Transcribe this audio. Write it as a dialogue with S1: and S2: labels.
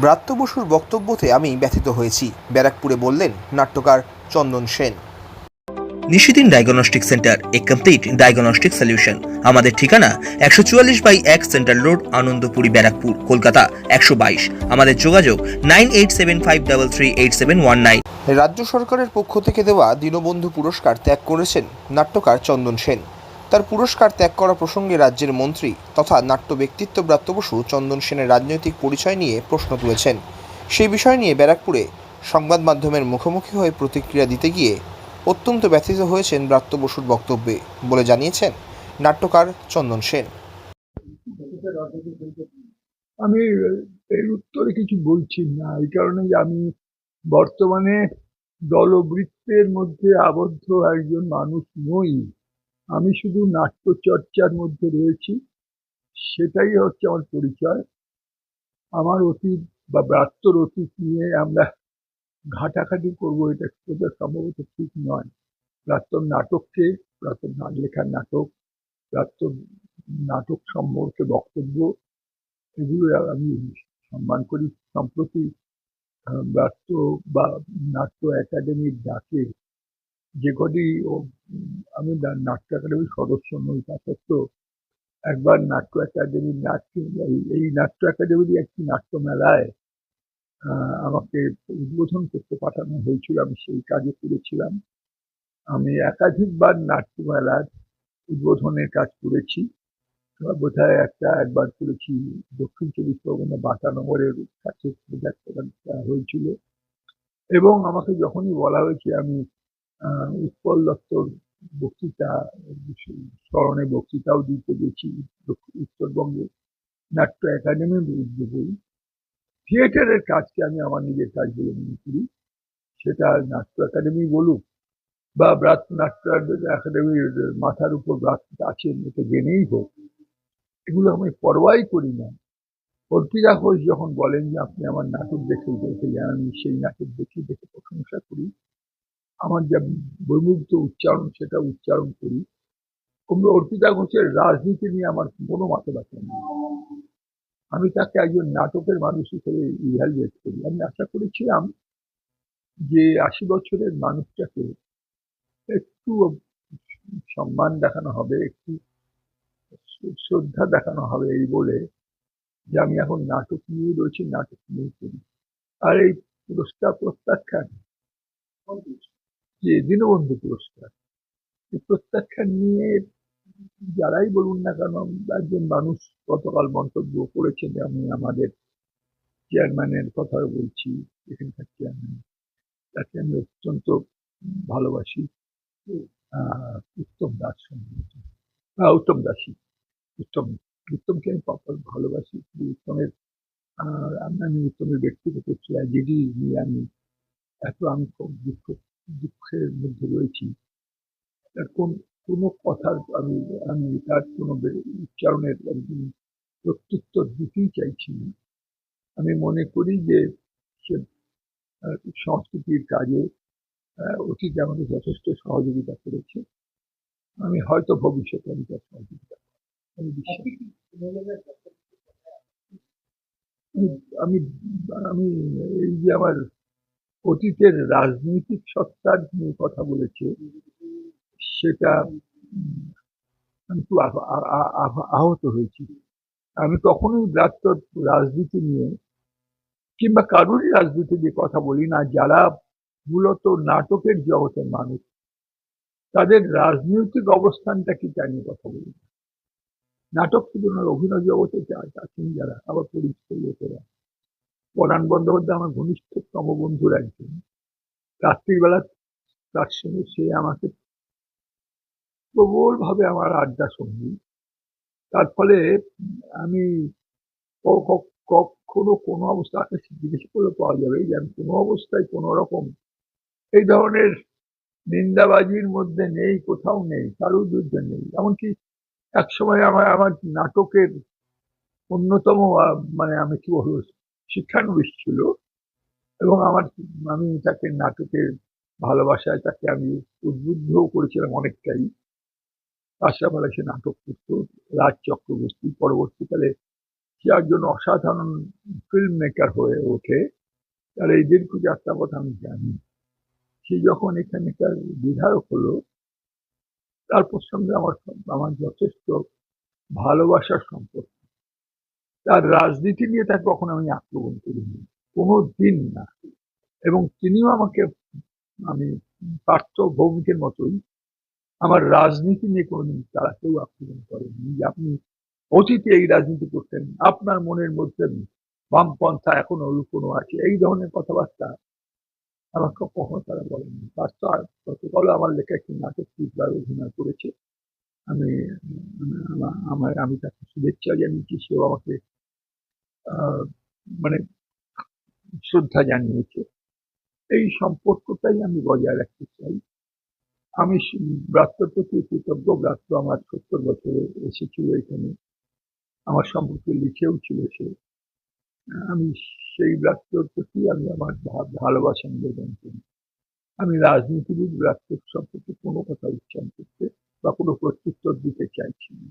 S1: ব্রাত্য বসুর বক্তব্যতে আমি ব্যথিত হয়েছি ব্যারাকপুরে বললেন নাট্যকার চন্দন সেন। নিশিদিন ডায়াগনস্টিক সেন্টার এ কমপ্লিট ডায়াগনস্টিক সলিউশন আমাদের ঠিকানা একশো চুয়াল্লিশ বাই এক সেন্ট্রাল রোড আনন্দপুরি ব্যারাকপুর কলকাতা একশো বাইশ। আমাদের যোগাযোগ nine eight seven five double three eight seven one nine. রাজ্য সরকারের পক্ষ থেকে দেওয়া দীনবন্ধু পুরস্কার ত্যাগ করেছেন নাট্যকার চন্দন সেন। তার পুরস্কার ত্যাগ করা প্রসঙ্গে রাজ্যের মন্ত্রী তথা নাট্য ব্যক্তিত্ব ব্রাত্য বসু চন্দন সেনের রাজনৈতিক পরিচয় নিয়ে প্রশ্ন তুলেছেন। সেই বিষয় নিয়ে ব্যারাকপুরে সংবাদ মাধ্যমের মুখোমুখি হয়ে প্রতিক্রিয়া দিতে গিয়ে অত্যন্ত ব্যথিত হয়েছেন ব্রাত্য বসুর বক্তব্যে বলে জানিয়েছেন নাট্যকার চন্দন সেন।
S2: আমি এর উত্তরে কিছু বলছি না, এই কারণে আমি বর্তমানে দলবৃত্তের মধ্যে আবদ্ধ একজন মানুষ নই। আমি শুধু নাট্যচর্চার মধ্যে রয়েছি, সেটাই হচ্ছে আমার পরিচয়। আমার অতীত বা ব্রাত্যর অতীত নিয়ে আমরা ঘাটাঘাটি করব, এটা সেটা সম্ভবত ঠিক নয়। প্রাক্তন নাটককে প্রাক্তন লেখার নাটক প্রাক্তন নাটক সম্পর্কে বক্তব্য, এগুলো আমি সম্মান করি। সম্প্রতি ব্যস্ত বা নাট্য একাডেমির ডাকে যে কটি ও- আমি নাট্য একাডেমির সদস্য নই, তা সত্ত্বেও একবার নাট্য একাডেমির নাট্য এই- নাট্য একাডেমির একটি নাট্য মেলায় আমাকে উদ্বোধন করতে পাঠানো হয়েছিল, আমি সেই কাজে করেছিলাম আমি একাধিকবার নাট্য মেলার উদ্বোধনের কাজ করেছি। বোধ হয় একটা একবার করেছি দক্ষিণ চব্বিশ পরগনা বাটানগরের কাছে হয়েছিল। এবং আমাকে যখনই বলা হয়েছে আমি উৎপল দত্তর বক্তৃতা স্মরণে বক্তৃতাও দিতে গেছি উত্তরবঙ্গে নাট্য একাডেমির উদ্যোগেই থিয়েটারের কাজকে আমি আমার নিজের কাজ বলে মনে করি। সেটা নাট্য একাডেমি বলুক বা ব্রাত নাট্য একাডেমির মাথার উপর ব্রাত আছেন, এটা জেনেই হোক। এগুলো আমি পরোয়াই করি না। অর্পিতা ঘোষ যখন বলেন যে, আপনি আমার নাটক দেখে দেখে আমি সেই নাটক দেখে দেখে প্রশংসা করি। আমার যা বৈমুগ্ধ উচ্চারণ, সেটা উচ্চারণ করি। কিন্তু অর্পিতা ঘোষের রাজনীতি নিয়ে আমার কোনো মাথা ব্যথা নেই। আমি তাকে একজন নাটকের মানুষ হিসেবে ইভ্যালুয়েট করি। আমি আশা করেছিলাম যে আশি বছরের মানুষটাকে একটু সম্মান দেখানো হবে, একটু শ্রদ্ধা দেখানো হবে এই বলে যে আমি এখন নাটক নিয়ে রয়েছি, নাটক নিয়ে করি। আর এই পুরস্কার প্রত্যাখ্যান যে দীনবন্ধু পুরস্কার প্রত্যাখ্যান নিয়ে যারাই বলুন না কেন একজন মানুষ গতকাল মন্তব্য করেছেন আমি আমাদের চেয়ারম্যানের কথা বলছি এখানকার চেয়ারম্যান তাকে আমি অত্যন্ত ভালোবাসি উত্তম দাস হ্যাঁ, উত্তম দাসী উত্তম উত্তমকে আমি ভালোবাসি উত্তমের আমি উত্তমের ব্যক্তিগত ট্র্যাজেডি নিয়ে আমি এত আমি দুঃখ দুঃখের মধ্যে রয়েছি। তার কোন কোনো কথার আমি আমি তার কোনো উচ্চারণের প্রত্যুত্তর দিতেই চাইছি না। আমি মনে করি যে সে সংস্কৃতির কাজে অতীতে আমাকে যথেষ্ট সহযোগিতা করেছে। আমি হয়তো ভবিষ্যতে আমি তার সহযোগিতা আমি আমি এই যে আমার অতীতের রাজনৈতিক সত্তার নিয়ে কথা বলেছে, সেটা আমি আহ- আহত হয়েছি। আমি কখনোই ব্রাত্য রাজনীতি নিয়ে কিংবা কারোরই রাজনীতি নিয়ে কথা বলি না, যারা মূলত নাটকের জগতের মানুষ, তাদের রাজনৈতিক অবস্থানটা কি তা নিয়ে কথা বলি নাটক নয়, অভিনয় জগতে যা- আছেন যারা, আবার পরিচিত লোকেরা। পরাণ বন্দ্যোপাধ্যায় আমার ঘনিষ্ঠতম বন্ধুর একজন। রাত্রিবেলা তার সঙ্গে সে আমাকে প্রবলভাবে আমার আড্ডা সঙ্গী। তার ফলে আমি কখনো কোনো অবস্থা আকাশে জিজ্ঞেস করলে পাওয়া যাবে যে আমি কোনো অবস্থায় কোনো রকম এই ধরনের নিন্দাবাজির মধ্যে নেই, কোথাও নেই, কারোর বিরুদ্ধে নেই। এমনকি এক সময় আমার আমার নাটকের অন্যতম মানে আমি কি বলব শিক্ষানবিশ ছিল এবং আমার আমি তাকে নাটকের ভালোবাসায় তাকে আমি উদ্বুদ্ধও করেছিলাম অনেকটাই। আশরাফ সে নাটক করতো, রাজ চক্রবর্তী। পরবর্তীকালে সে একজন অসাধারণ ফিল্ম মেকার হয়ে ওঠে। তার এই দীর্ঘ যাত্রা যাত্রাপথ আমি জানি। সে যখন এখানকার বিধায়ক হলো তারপর সঙ্গে আমার আমার যথেষ্ট ভালোবাসার সম্পর্ক। তার রাজনীতি নিয়ে তাকে কখনো আমি আক্রমণ করিনি। কোনো দিন না। এবং তিনিও আমাকে, আমি পার্থ ভৌমিকের মতোই আমার রাজনীতি নিয়ে কোনোদিন তারা কেউ আক্রমণ করেনি যে আপনি অতীতে এই রাজনীতি করতেন। আপনার মনের মধ্যে বামপন্থা এখনও লুকোনো আছে। এই ধরনের কথাবার্তা আমাকে কখনো তারা বলেনি পার্থ গতকালও আমার লেখা একটি নাটক তীব্র অভিনয় করেছে। আমি, আমার, আমি তাকে শুভেচ্ছা জানিয়েছি। সেও আমাকে মানে শ্রদ্ধা জানিয়েছে। এই সম্পর্কটাই আমি বজায় রাখতে চাই। আমি ব্রাত্যর প্রতি কৃতজ্ঞ। ব্রাত্য আমার সত্তর বছরে এসেছিল এখানে। আমার সম্পর্কে লিখেও ছিল সে। আমি সেই ব্রাত্যর প্রতি আমি আমার ভালোবাসা নিবেদন করি। আমি রাজনীতিবিদ ব্রাত্যর সম্পর্কে কোনো কথা উচ্চারণ করতে বা কোনো প্রত্যুত্তর দিতে চাইছি না।